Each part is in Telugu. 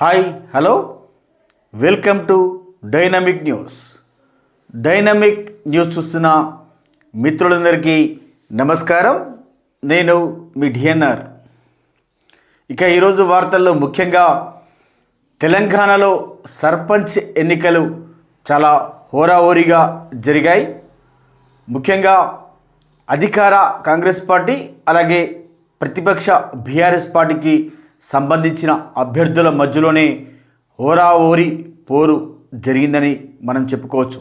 Hi hello. Welcome to dynamic news. Dynamic news చూస్తున్న మిత్రులందరికీ నమస్కారం. నేను మీ డిఎన్ఆర్. ఇక ఈరోజు వార్తల్లో ముఖ్యంగా తెలంగాణలో సర్పంచ్ ఎన్నికలు చాలా హోరాహోరీగా జరిగాయి. ముఖ్యంగా అధికార కాంగ్రెస్ పార్టీ అలాగే ప్రతిపక్ష బీఆర్ఎస్ పార్టీకి సంబంధించిన అభ్యర్థుల మధ్యలోనే హోరాహోరీ పోరు జరిగిందని మనం చెప్పుకోవచ్చు.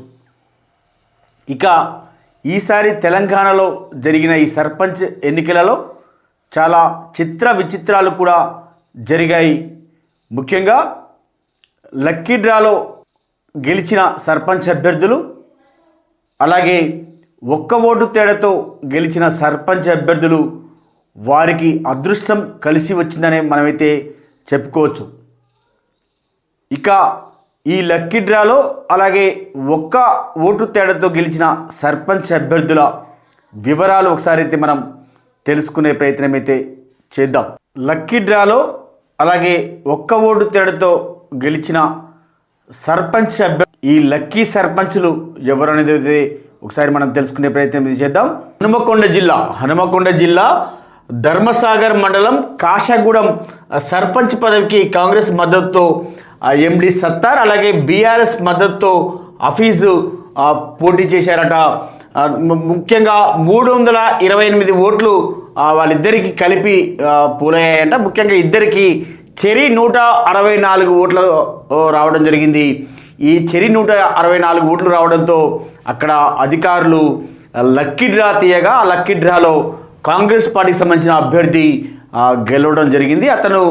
ఇక ఈసారి తెలంగాణలో జరిగిన ఈ సర్పంచ్ ఎన్నికలలో చాలా చిత్ర విచిత్రాలు కూడా జరిగాయి. ముఖ్యంగా లక్కీ డ్రాలో గెలిచిన సర్పంచ్ అభ్యర్థులు అలాగే ఒక్క ఓటు తేడాతో గెలిచిన సర్పంచ్ అభ్యర్థులు వారికి అదృష్టం కలిసి వచ్చిందనే మనమైతే చెప్పుకోవచ్చు. ఇక ఈ లక్కీ డ్రాలో అలాగే ఒక్క ఓటు తేడాతో గెలిచిన సర్పంచ్ అభ్యర్థుల వివరాలు ఒకసారి అయితే మనం తెలుసుకునే ప్రయత్నం అయితే చేద్దాం. లక్కీ డ్రాలో అలాగే ఒక్క ఓటు తేడాతో గెలిచిన సర్పంచ్ అభ్యర్థి ఈ లక్కీ సర్పంచ్లు ఎవరు అనేది అయితే ఒకసారి మనం తెలుసుకునే ప్రయత్నం అయితే చేద్దాం. హనుమకొండ జిల్లా హనుమకొండ జిల్లా ధర్మసాగర్ మండలం కాషాగూడెం సర్పంచ్ పదవికి కాంగ్రెస్ మద్దతుతో ఎండి సత్తార్ అలాగే బీఆర్ఎస్ మద్దతుతో హఫీజు పోటీ చేశారట. ముఖ్యంగా మూడు వందల ఇరవై ఎనిమిది ఓట్లు వాళ్ళిద్దరికి కలిపి పూలయ్యాయంట. ముఖ్యంగా ఇద్దరికి చెరి నూట అరవై నాలుగు ఓట్లు రావడం జరిగింది. ఈ చెరి నూట అరవై నాలుగు ఓట్లు రావడంతో అక్కడ అధికారులు లక్కీ డ్రా తీయగా ఆ లక్కీ డ్రాలో కాంగ్రెస్ పార్టీకి సంబంధించిన అభ్యర్థి గెలవడం జరిగింది. అతను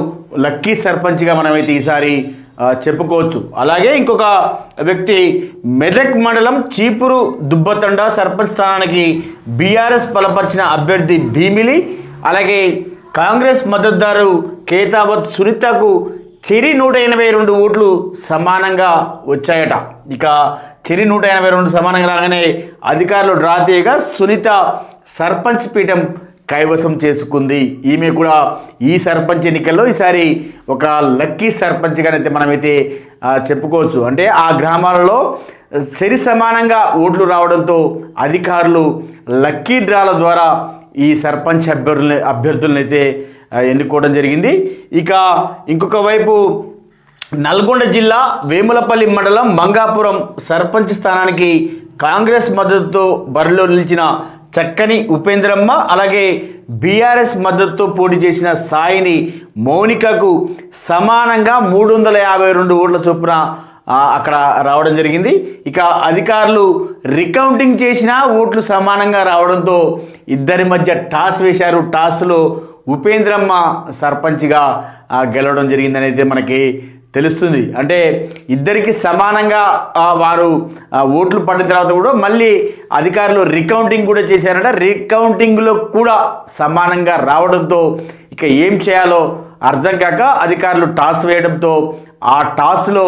లక్కీ సర్పంచ్గా మనమైతే ఈసారి చెప్పుకోవచ్చు. అలాగే ఇంకొక వ్యక్తి మెదక్ మండలం చీపురు దుబ్బతండ సర్పంచ్ స్థానానికి బీఆర్ఎస్ బలపరిచిన అభ్యర్థి భీమిలి అలాగే కాంగ్రెస్ మద్దతుదారు కేతావత్ సునీతకు చెరి నూట ఎనభై రెండు ఓట్లు సమానంగా వచ్చాయట. ఇక చెరి నూట ఎనభై రెండు సమానంగా రాగానే అధికారులు డ్రా తీయగా సునీత సర్పంచ్ పీఠం కైవసం చేసుకుంది. ఈమె కూడా ఈ సర్పంచ్ ఎన్నికల్లో ఈసారి ఒక లక్కీ సర్పంచ్గానైతే మనమైతే చెప్పుకోవచ్చు. అంటే ఆ గ్రామాలలో సరి సమానంగా ఓట్లు రావడంతో అధికారులు లక్కీ డ్రాల ద్వారా ఈ సర్పంచ్ అభ్యర్థులని అభ్యర్థులను అయితే ఎన్నుకోవడం జరిగింది. ఇక ఇంకొక వైపు నల్గొండ జిల్లా వేములపల్లి మండలం మంగాపురం సర్పంచ్ స్థానానికి కాంగ్రెస్ మద్దతుతో బరిలో నిలిచిన చక్కని ఉపేంద్రమ్మ అలాగే బీఆర్ఎస్ మద్దతుతో పోటీ చేసిన సాయిని మౌనికకు సమానంగా మూడు వందల యాభై రెండు ఓట్ల చొప్పున అక్కడ రావడం జరిగింది. ఇక అధికారులు రికౌంటింగ్ చేసిన ఓట్లు సమానంగా రావడంతో ఇద్దరి మధ్య టాస్ వేశారు. టాస్లో ఉపేంద్రమ్మ సర్పంచ్గా గెలవడం జరిగిందని అయితే మనకి తెలుస్తుంది. అంటే ఇద్దరికి సమానంగా వారు ఓట్లు పడిన తర్వాత కూడా మళ్ళీ అధికారులు రికౌంటింగ్ కూడా చేశారంట. రికౌంటింగ్లో కూడా సమానంగా రావడంతో ఇక ఏం చేయాలో అర్థం కాక అధికారులు టాస్ వేయడంతో ఆ టాస్లో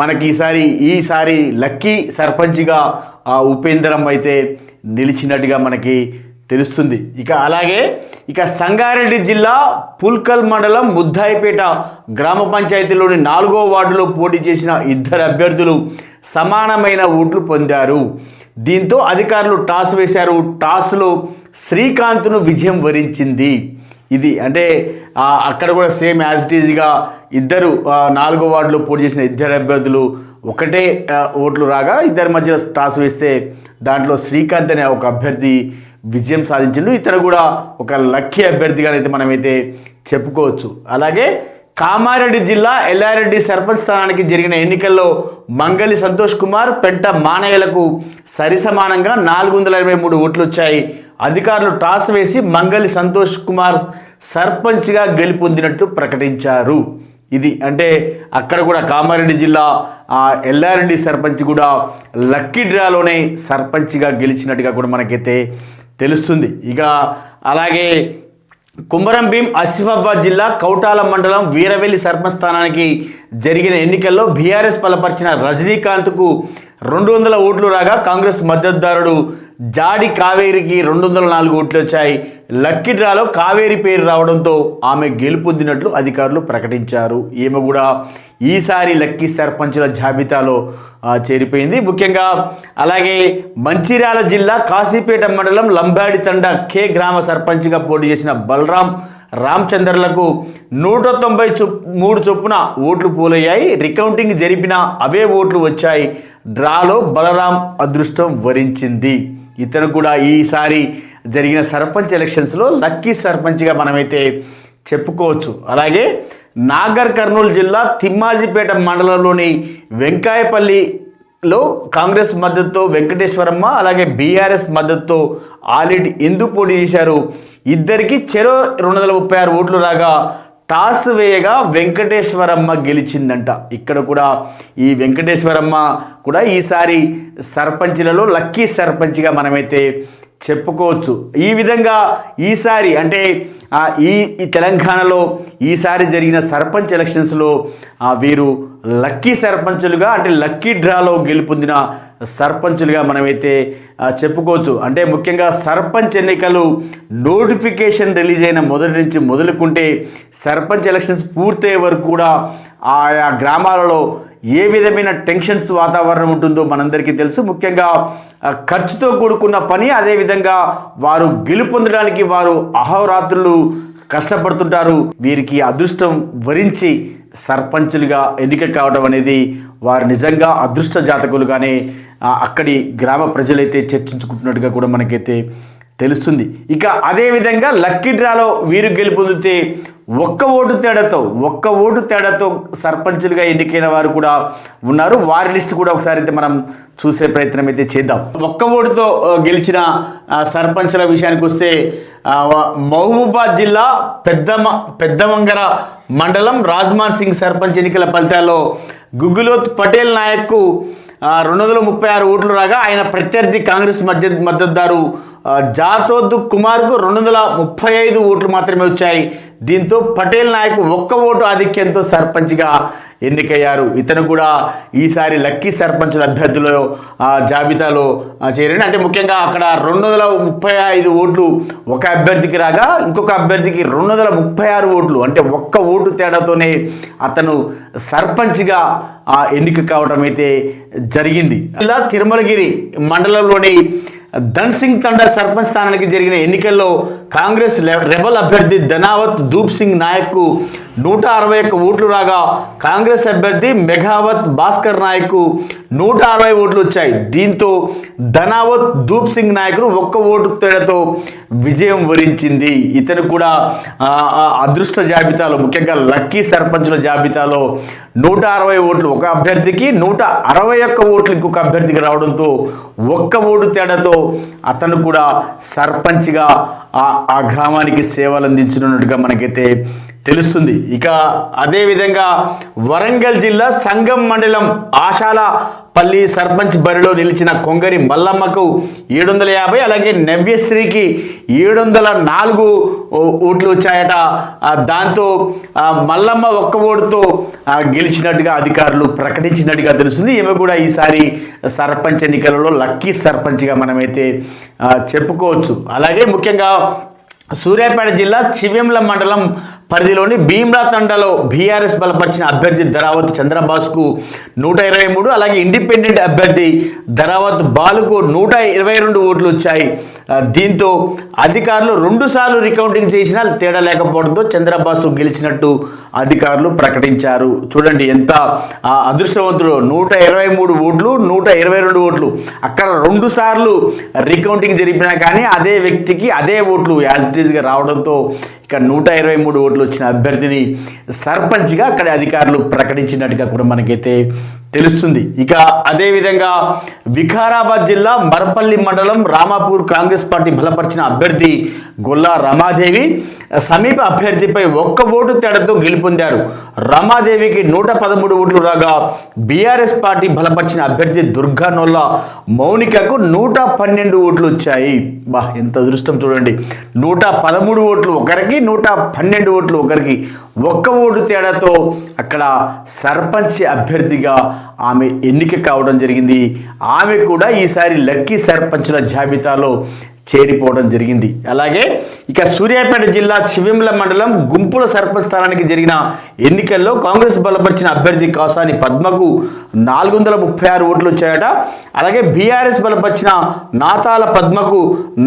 మనకి ఈసారి ఈసారి లక్కీ సర్పంచ్గా ఉపేంద్రం అయితే నిలిచినట్టుగా మనకి తెలుస్తుంది. ఇక అలాగే ఇక సంగారెడ్డి జిల్లా పుల్కల్ మండలం ముద్దాయిపేట గ్రామ పంచాయతీలోని నాలుగో వార్డులో పోటీ చేసిన ఇద్దరు అభ్యర్థులు సమానమైన ఓట్లు పొందారు. దీంతో అధికారులు టాస్ వేశారు. టాస్లో శ్రీకాంత్ను విజయం వరించింది. ఇది అంటే అక్కడ కూడా సేమ్ యాజ్ ఇట్ ఈజ్గా ఇద్దరు నాలుగో వార్డులో పోటీ చేసిన ఇద్దరు అభ్యర్థులు ఒకటే ఓట్లు రాగా ఇద్దరి మధ్యలో టాస్ వేస్తే దాంట్లో శ్రీకాంత్ అనే ఒక అభ్యర్థి విజయం సాధించిండు. ఇతను కూడా ఒక లక్కీ అభ్యర్థిగా అయితే మనమైతే చెప్పుకోవచ్చు. అలాగే కామారెడ్డి జిల్లా ఎల్లారెడ్డి సర్పంచ్ స్థానానికి జరిగిన ఎన్నికల్లో మంగలి సంతోష్ కుమార్ పెంట మానయ్యలకు సరిసమానంగా నాలుగు వందల ఇరవై మూడు ఓట్లు వచ్చాయి అధికారులు టాస్ వేసి మంగలి సంతోష్ కుమార్ సర్పంచ్గా గెలుపొందినట్టు ప్రకటించారు. ఇది అంటే అక్కడ కూడా కామారెడ్డి జిల్లా ఎల్లారెడ్డి సర్పంచ్ కూడా లక్కీ డ్రాలోనే సర్పంచ్గా గెలిచినట్టుగా కూడా మనకైతే తెలుస్తుంది. ఇక అలాగే కుమరం భీం ఆసిఫాబాద్ జిల్లా కౌటాల మండలం వీరవెల్లి సర్పంచ్ స్థానానికి జరిగిన ఎన్నికల్లో బీఆర్ఎస్ బలపరిచిన రజనీకాంత్కు రెండు వందల ఓట్లు రాగా కాంగ్రెస్ మద్దతుదారుడు జాడి కావేరికి రెండు వందల నాలుగు ఓట్లు వచ్చాయి లక్కీ డ్రాలో కావేరి పేరు రావడంతో ఆమె గెలుపొందినట్లు అధికారులు ప్రకటించారు. ఈమె కూడా ఈసారి లక్కీ సర్పంచుల జాబితాలో చేరిపోయింది. ముఖ్యంగా అలాగే మంచిర్యాల జిల్లా కాశీపేట మండలం లంబాడి తండ కే గ్రామ సర్పంచ్గా పోటీ చేసిన బలరాం రామచంద్రలకు నూట తొంభై చొప్ మూడు చొప్పున ఓట్లు పోలయ్యాయి. రికౌంటింగ్ జరిపిన అవే ఓట్లు వచ్చాయి. డ్రాలో బలరాం అదృష్టం వరించింది. ఇతను కూడా ఈసారి జరిగిన సర్పంచ్ ఎలక్షన్స్లో లక్కీ సర్పంచ్గా మనమైతే చెప్పుకోవచ్చు. అలాగే నాగర్ కర్నూలు జిల్లా తిమ్మాజిపేట మండలంలోని వెంకాయపల్లి లో కాంగ్రెస్ మద్దతుతో వెంకటేశ్వరమ్మ అలాగే బీఆర్ఎస్ మద్దతుతో ఆలిడ్ ఎందుకు పోటీ చేశారు. ఇద్దరికి చెరో రెండు వందల ముప్పై ఆరు ఓట్లు రాగా టాస్ వేయగా వెంకటేశ్వరమ్మ గెలిచిందంట. ఇక్కడ కూడా ఈ వెంకటేశ్వరమ్మ కూడా ఈసారి సర్పంచ్లలో లక్కీ సర్పంచ్గా మనమైతే చెప్పుకోవచ్చు. ఈ విధంగా ఈసారి అంటే ఈ ఈ తెలంగాణలో ఈసారి జరిగిన సర్పంచ్ ఎలక్షన్స్లో వీరు లక్కీ సర్పంచులుగా అంటే లక్కీ డ్రాలో గెలుపొందిన సర్పంచులుగా మనమైతే చెప్పుకోవచ్చు. అంటే ముఖ్యంగా సర్పంచ్ ఎన్నికలు నోటిఫికేషన్ రిలీజ్ అయిన మొదటి నుంచి మొదలుకుంటే సర్పంచ్ ఎలక్షన్స్ పూర్తయ్యే వరకు కూడా ఆయా గ్రామాలలో ఏ విధమైన టెన్షన్స్ వాతావరణం ఉంటుందో మనందరికీ తెలుసు. ముఖ్యంగా ఖర్చుతో కూడుకున్న పని అదేవిధంగా వారు గెలుపొందడానికి వారు అహోరాత్రులు కష్టపడుతుంటారు. వీరికి అదృష్టం వరించి సర్పంచులుగా ఎన్నిక కావడం అనేది వారు నిజంగా అదృష్ట జాతకులుగానే అక్కడి గ్రామ ప్రజలైతే చర్చించుకుంటున్నట్టుగా కూడా మనకైతే తెలుస్తుంది. ఇక అదేవిధంగా లక్కీ డ్రాలో వీరు గెలుపొందితే ఒక్క ఓటు తేడాతో ఒక్క ఓటు తేడాతో సర్పంచులుగా ఎన్నికైన వారు కూడా ఉన్నారు. వారి లిస్ట్ కూడా ఒకసారి అయితే మనం చూసే ప్రయత్నం అయితే చేద్దాం. ఒక్క ఓటుతో గెలిచిన సర్పంచుల విషయానికి వస్తే మహబూబాద్ జిల్లా పెద్దమ పెద్దమంగర మండలం రాజ్మాన్ సింగ్ సర్పంచ్ ఎన్నికల ఫలితాల్లో గుగ్గులోత్ పటేల్ నాయక్కు రెండు వందల ముప్పై ఆరు ఓట్లు రాగా ఆయన ప్రత్యర్థి కాంగ్రెస్ మధ్య మద్దతుదారు ఆ, జాతోద్దు కుమార్కు రెండు వందల ముప్పై ఐదు ఓట్లు మాత్రమే వచ్చాయి. దీంతో పటేల్ నాయక్ ఒక్క ఓటు ఆధిక్యంతో సర్పంచ్గా ఎన్నికయ్యారు. ఇతను కూడా ఈసారి లక్కీ సర్పంచుల అభ్యర్థుల జాబితాలో చేరండి. అంటే ముఖ్యంగా అక్కడ రెండు వందల ముప్పై ఐదు ఓట్లు ఒక అభ్యర్థికి రాగా ఇంకొక అభ్యర్థికి రెండు వందల ముప్పై ఆరు ఓట్లు. అంటే ఒక్క ఓటు తేడాతోనే అతను సర్పంచ్గా ఎన్నిక కావడం అయితే జరిగింది. ఇలా తిరుమలగిరి మండలంలోని ధన్ సింగ్ తండా సర్పంచ్ స్థానానికి జరిగిన ఎన్నికల్లో కాంగ్రెస్ రెబల్ అభ్యర్థి ధనావత్ ధూప్ సింగ్ నాయక్కు నూట అరవై ఒక్క ఓట్లు రాగా కాంగ్రెస్ అభ్యర్థి మెఘావత్ భాస్కర్ నాయక్కు నూట అరవై ఓట్లు వచ్చాయి. దీంతో ధనావత్ దూప్ సింగ్ నాయకుడు ఒక్క ఓటు తేడాతో విజయం వరించింది. ఇతను కూడా అదృష్ట జాబితాలో ముఖ్యంగా లక్కీ సర్పంచుల జాబితాలో నూట అరవై ఓట్లు ఒక అభ్యర్థికి నూట అరవై ఒక్క ఓట్లు ఇంకొక అభ్యర్థికి రావడంతో ఒక్క ఓటు తేడాతో అతను కూడా సర్పంచ్గా ఆ గ్రామానికి సేవలు అందించినట్టుగా మనకైతే తెలుస్తుంది. ఇక అదేవిధంగా వరంగల్ జిల్లా సంగం మండలం ఆశాల పల్లి సర్పంచ్ బరిలో నిలిచిన కొంగరి మల్లమ్మకు ఏడు వందల యాభై అలాగే నవ్యశ్రీకి ఏడు వందల నాలుగు ఓట్లు వచ్చాయట. దాంతో మల్లమ్మ ఒక్క ఓటుతో గెలిచినట్టుగా అధికారులు ప్రకటించినట్టుగా తెలుస్తుంది. ఈమె కూడా ఈసారి సర్పంచ్ ఎన్నికలలో లక్కీ సర్పంచ్గా మనమైతే చెప్పుకోవచ్చు. అలాగే ముఖ్యంగా సూర్యాపేట జిల్లా చివెంల మండలం పరిధిలోని భీమ్రా తండాలో బీఆర్ఎస్ బలపరిచిన అభ్యర్థి ధరావత్ చంద్రబాస్కు నూట ఇరవై మూడు అలాగే ఇండిపెండెంట్ అభ్యర్థి ధరావత్ బాలుకు నూట ఇరవై రెండు ఓట్లు వచ్చాయి. దీంతో అధికారులు రెండుసార్లు రికౌంటింగ్ చేసినా తేడా లేకపోవడంతో చంద్రబాసు గెలిచినట్టు అధికారులు ప్రకటించారు. చూడండి ఎంత అదృష్టవంతుడు నూట ఇరవై మూడు ఓట్లు నూట ఇరవై రెండు ఓట్లు. అక్కడ రెండుసార్లు రికౌంటింగ్ జరిపినా కానీ అదే వ్యక్తికి అదే ఓట్లు యాజ్ ఇట్ ఈస్గా రావడంతో ఇక నూట ఇరవై మూడు ఓట్లు వచ్చిన అభ్యర్థిని సర్పంచ్గా అక్కడ అధికారులు ప్రకటించినట్టుగా కూడా మనకైతే తెలుస్తుంది. ఇక అదేవిధంగా వికారాబాద్ జిల్లా మరపల్లి మండలం రామాపూర్ కాంగ్రెస్ పార్టీ బలపరిచిన అభ్యర్థి గొల్లా రమాదేవి సమీప అభ్యర్థిపై ఒక్క ఓటు తేడాతో గెలుపొందారు. రమాదేవికి నూట పదమూడు ఓట్లు రాగా బీఆర్ఎస్ పార్టీ బలపరిచిన అభ్యర్థి దుర్గా నొల్ల మౌనికకు నూట పన్నెండు ఓట్లు వచ్చాయి. బా ఎంత అదృష్టం చూడండి. నూట పదమూడు ఓట్లు ఒకరికి నూట పన్నెండు ఓట్లు ఒకరికి ఒక్క ఓటు తేడాతో అక్కడ సర్పంచ్ అభ్యర్థిగా ఆమె ఎన్నిక కావడం జరిగింది. ఆమె కూడా ఈసారి లక్కీ సర్పంచుల జాబితాలో చేరిపోవడం జరిగింది. అలాగే ఇక సూర్యాపేట జిల్లా చివెంల మండలం గుంపుల సర్పంచ్ స్థానానికి జరిగిన ఎన్నికల్లో కాంగ్రెస్ బలపరిచిన అభ్యర్థి కాసాని పద్మకు నాలుగు వందల ముప్పై ఆరు ఓట్లు వచ్చాయట అలాగే బీఆర్ఎస్ బలపరిచిన నాతాల పద్మకు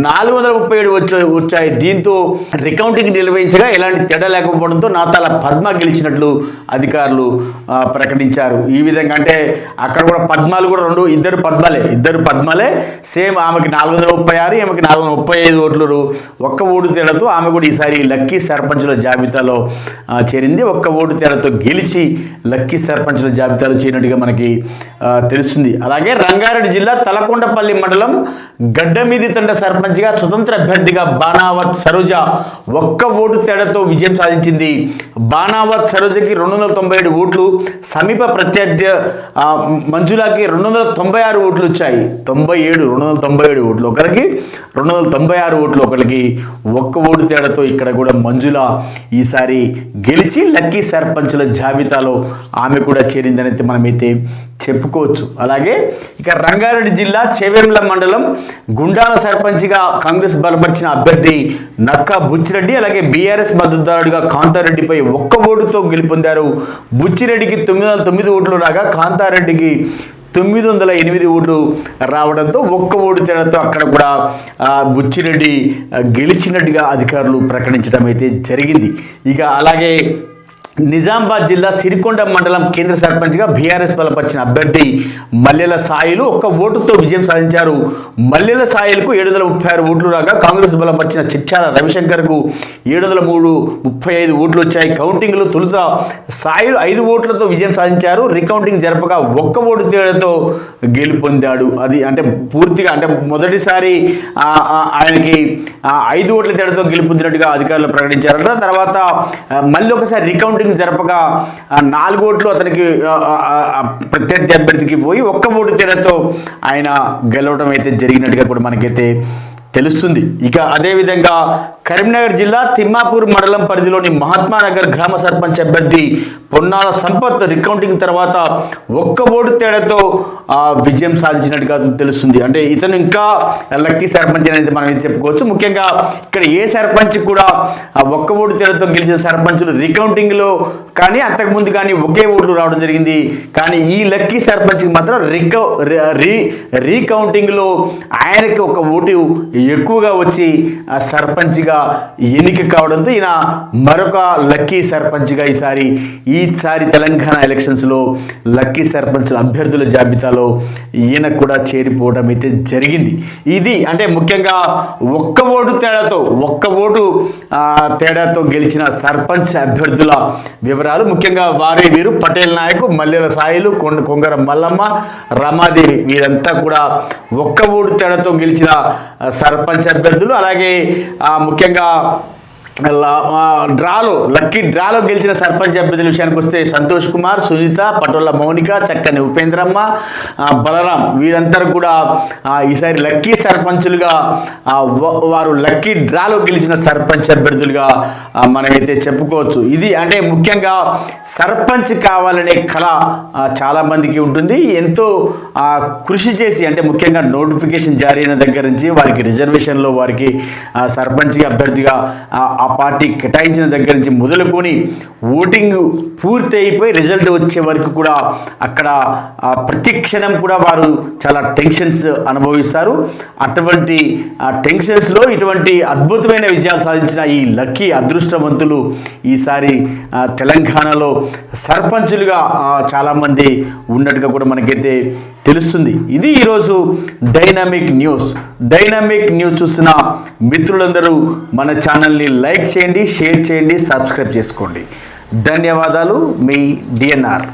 నాలుగు వందల ముప్పై ఏడు ఓట్లు వచ్చాయి. దీంతో రికౌంటింగ్ నిర్వహించగా ఎలాంటి తేడా లేకపోవడంతో నాతాల పద్మ గెలిచినట్లు అధికారులు ప్రకటించారు. ఈ విధంగా అంటే అక్కడ కూడా పద్మాలు కూడా రెండు ఇద్దరు పద్మలే ఇద్దరు పద్మలే. సేమ్ ఆమెకి నాలుగు వందల ముప్పై ఆరు ఆమెకి నాలుగు వందల ముప్పై ఐదు ఓట్లు ఒక్క ఓటు తేడాతో ఆమె కూడా ఈసారి లక్కీ సర్పంచుల జాబితాలో చేరింది. ఒక్క ఓటు తేడాతో గెలిచి లక్కీ సర్పంచుల జాబితాలో చేరినట్టుగా మనకి తెలుస్తుంది. అలాగే రంగారెడ్డి జిల్లా తలకొండపల్లి మండలం గడ్డమీది తండ సర్పంచ్గా స్వతంత్ర అభ్యర్థిగా బాణావత్ సరోజ ఒక్క ఓటు తేడాతో విజయం సాధించింది. బాణావత్ సరోజకి రెండు వందల తొంభై ఏడు ఓట్లు సమీప ప్రత్యర్థి మంజులాకి రెండు వందల తొంభై ఆరు ఓట్లు వచ్చాయి. తొంభై ఏడు రెండు వందల తొంభై ఏడు ఓట్లు. ఒకరికి రెండు వందల తొంభై ఆరు ఓట్లు ఒకరికి ఒక్క ఓటు తేడాతో ఇక్కడ కూడా మంజుల ఈసారి గెలిచి లక్కీ సర్పంచుల జాబితాలో ఆమె కూడా చేరిందనైతే మనమైతే చెప్పుకోవచ్చు. అలాగే ఇక రంగారెడ్డి జిల్లా చేవెంల మండలం గుండాల సర్పంచ్గా కాంగ్రెస్ బలపరిచిన అభ్యర్థి నక్కా బుచ్చిరెడ్డి అలాగే బీఆర్ఎస్ మద్దతుదారుడిగా కాంతారెడ్డిపై ఒక్క ఓటుతో గెలుపొందారు బుచ్చిరెడ్డికి తొమ్మిది వందల తొమ్మిది ఓట్లు రాగా కాంతారెడ్డికి తొమ్మిది వందల ఎనిమిది ఓట్లు రావడంతో ఒక్క ఓటు తేడాతో అక్కడ కూడా బుచ్చిరెడ్డి గెలిచినట్టుగా అధికారులు ప్రకటించడం అయితే జరిగింది. ఇక అలాగే నిజామాబాద్ జిల్లా సిరికొండ మండలం కేంద్ర సర్పంచ్గా బీఆర్ఎస్ బలపరిచిన అభ్యర్థి మల్లెల సాయిలు ఒక్క ఓటుతో విజయం సాధించారు. మల్లెల సాయిలకు ఏడు వందల ముప్పై ఆరు ఓట్లు రాగా కాంగ్రెస్ బలపరిచిన చిట్యాల రవిశంకర్కు ఏడు వందల మూడు ముప్పై ఐదు ఓట్లు వచ్చాయి. కౌంటింగ్లో తొలుత సాయిలు ఐదు ఓట్లతో విజయం సాధించారు. రికౌంటింగ్ జరపగా ఒక్క ఓటు తేడాతో గెలుపొందాడు. అది అంటే పూర్తిగా అంటే మొదటిసారి ఆయనకి ఐదు ఓట్ల తేడాతో గెలుపొందినట్టుగా అధికారులు ప్రకటించారట. తర్వాత మళ్ళీ ఒకసారి రికౌంటింగ్ జరపగా నాలుగు ఓట్లు అతనికి ప్రత్యర్థి అభ్యర్థికి పోయి ఒక్క ఓటు తేడాతో ఆయన గెలవడం అయితే జరిగినట్టుగా కూడా మనకైతే తెలుస్తుంది. ఇక అదేవిధంగా కరీంనగర్ జిల్లా తిమ్మాపూర్ మండలం పరిధిలోని మహాత్మానగర్ గ్రామ సర్పంచ్ అభ్యర్థి పొన్నాల సంపత్ రికౌంటింగ్ తర్వాత ఒక్క ఓటు తేడాతో విజయం సాధించినట్టుగా తెలుస్తుంది. అంటే ఇతను ఇంకా లక్కీ సర్పంచ్ అనేది మనం చెప్పుకోవచ్చు. ముఖ్యంగా ఇక్కడ ఏ సర్పంచ్ కూడా ఒక్క ఓటు తేడాతో గెలిచిన సర్పంచులు రికౌంటింగ్లో కానీ అంతకుముందు కానీ ఒకే ఓట్లు రావడం జరిగింది. కానీ ఈ లక్కీ సర్పంచ్కి మాత్రం రికౌ రీ రీకౌంటింగ్లో ఆయనకి ఒక ఓటు ఎక్కువగా వచ్చి ఆ సర్పంచ్గా ఎన్నిక కావడంతో ఈయన మరొక లక్కీ సర్పంచ్గా ఈసారి ఈసారి తెలంగాణ ఎలక్షన్స్లో లక్కీ సర్పంచ్ అభ్యర్థుల జాబితాలో ఈయన కూడా చేరిపోవడం అయితే జరిగింది. ఇది అంటే ముఖ్యంగా ఒక్క ఓటు తేడాతో ఒక్క ఓటు తేడాతో గెలిచిన సర్పంచ్ అభ్యర్థుల వివరాలు ముఖ్యంగా వారే వీరు. పటేల్ నాయక్ మల్లెల సాయిలు కొండ కొంగర మల్లమ్మ రమాదేవి వీరంతా కూడా ఒక్క ఓటు తేడాతో గెలిచిన సర్పంచ్ అభ్యర్థులు. అలాగే ముఖ్య ముఖ్యంగా లా- ఆ, డ్రాలో లక్కీ డ్రాలో గెలిచిన సర్పంచ్ అభ్యర్థుల విషయానికి వస్తే సంతోష్ కుమార్ సునీత పటోళ్ళ మౌనిక చక్కని ఉపేంద్రమ్మ బలరాం. వీరందరూ కూడా ఈసారి లక్కీ సర్పంచులుగా వారు లక్కీ డ్రాలో గెలిచిన సర్పంచ్ అభ్యర్థులుగా మనమైతే చెప్పుకోవచ్చు. ఇది అంటే ముఖ్యంగా సర్పంచ్ కావాలనే కళ చాలామందికి ఉంటుంది. ఎంతో కృషి చేసి అంటే ముఖ్యంగా నోటిఫికేషన్ జారీ అయిన దగ్గర నుంచి వారికి రిజర్వేషన్లో వారికి ఆ, సర్పంచ్ అభ్యర్థిగా ఆ, పార్టీ కేటాయించిన దగ్గర నుంచి మొదలుకొని ఓటింగ్ పూర్తి అయిపోయి రిజల్ట్ వచ్చే వరకు కూడా అక్కడ ప్రతిక్షణం ప్రతి క్షణం కూడా వారు చాలా టెన్షన్స్ అనుభవిస్తారు. అటువంటి టెన్షన్స్లో ఇటువంటి అద్భుతమైన విజయాలు సాధించిన ఈ లక్కీ అదృష్టవంతులు ఈసారి తెలంగాణలో సర్పంచులుగా చాలామంది ఉన్నట్టుగా కూడా మనకైతే తెలుస్తుంది. ఇది ఈరోజు డైనమిక్ న్యూస్. డైనమిక్ న్యూస్ చూసిన మిత్రులందరూ మన ఛానల్ని లైక్ చేయండి షేర్ చేయండి సబ్స్క్రైబ్ చేసుకోండి. ధన్యవాదాలు మీ డిఎన్ఆర్.